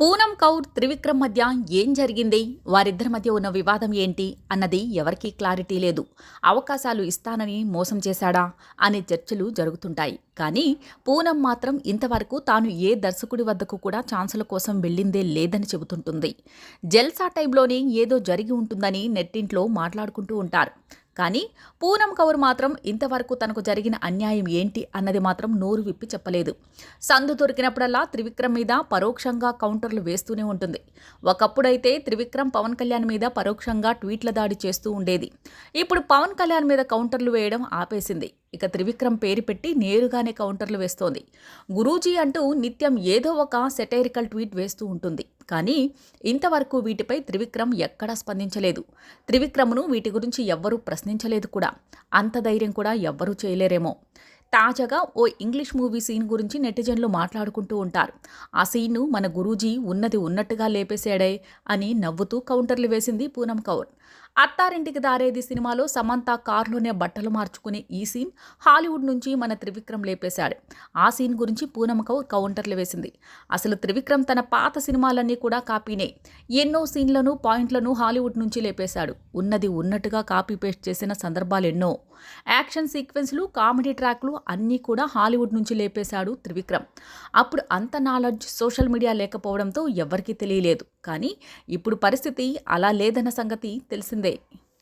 పూనం కౌర్ త్రివిక్రమ్ మధ్య ఏం జరిగింది? వారిద్దరి మధ్య ఉన్న వివాదం ఏంటి? అన్నది ఎవరికీ క్లారిటీ లేదు. అవకాశాలు ఇస్తానని మోసం చేశాడా? అనే చర్చలు జరుగుతుంటాయి. కానీ పూనం మాత్రం ఇంతవరకు తాను ఏ దర్శకుడి వద్దకు కూడా ఛాన్సుల కోసం వెళ్ళిందే లేదని చెబుతుంటుంది. జల్సా టైంలోనే ఏదో జరిగి ఉంటుందని నెట్టింట్లో మాట్లాడుకుంటూ ఉంటారు. కానీ పూనం కౌర్ మాత్రం ఇంతవరకు తనకు జరిగిన అన్యాయం ఏంటి అన్నది మాత్రం నోరు విప్పి చెప్పలేదు. సందు దొరికినప్పుడల్లా త్రివిక్రమ్ మీద పరోక్షంగా కౌంటర్లు వేస్తూనే ఉంటుంది. ఒకప్పుడైతే త్రివిక్రమ్ పవన్ కళ్యాణ్ మీద పరోక్షంగా ట్వీట్ల దాడి చేస్తూ ఉండేది. ఇప్పుడు పవన్ కళ్యాణ్ మీద కౌంటర్లు వేయడం ఆపేసింది. ఇక త్రివిక్రమ్ పేరు పెట్టి నేరుగానే కౌంటర్లు వేస్తోంది. గురూజీ అంటూ నిత్యం ఏదో ఒక సెటైరికల్ ట్వీట్ వేస్తూ ఉంటుంది. కానీ ఇంతవరకు వీటిపై త్రివిక్రమ్ ఎక్కడా స్పందించలేదు. త్రివిక్రమ్ను వీటి గురించి ఎవ్వరూ ప్రశ్నించలేదు కూడా. అంత ధైర్యం కూడా ఎవ్వరూ చేయలేరేమో. తాజాగా ఓ ఇంగ్లీష్ మూవీ సీన్ గురించి నెటిజన్లు మాట్లాడుకుంటూ ఉంటారు. ఆ సీన్ను మన గురూజీ ఉన్నది ఉన్నట్టుగా లేపేశాడే అని నవ్వుతూ కౌంటర్లు వేసింది పూనం కౌర్. అత్తారింటికి దారేది సినిమాలో సమంత కారులోనే బట్టలు మార్చుకునే ఈ సీన్ హాలీవుడ్ నుంచి మన త్రివిక్రమ్ లేపేశాడు. ఆ సీన్ గురించి పూనం కౌర్ కౌంటర్లు వేసింది. అసలు త్రివిక్రమ్ తన పాత సినిమాలన్నీ కూడా కాపీనే. ఎన్నో సీన్లను పాయింట్లను హాలీవుడ్ నుంచి లేపేశాడు. ఉన్నది ఉన్నట్టుగా కాపీ పేస్ట్ చేసిన సందర్భాలు ఎన్నో. యాక్షన్ సీక్వెన్స్లు కామెడీ ట్రాక్లు అన్నీ కూడా హాలీవుడ్ నుంచి లేపేశాడు త్రివిక్రమ్. అప్పుడు అంత నాలెడ్జ్ సోషల్ మీడియా లేకపోవడంతో ఎవ్వరికీ తెలియలేదు. కానీ ఇప్పుడు పరిస్థితి అలా లేదన్న సంగతి తెలిసిందే.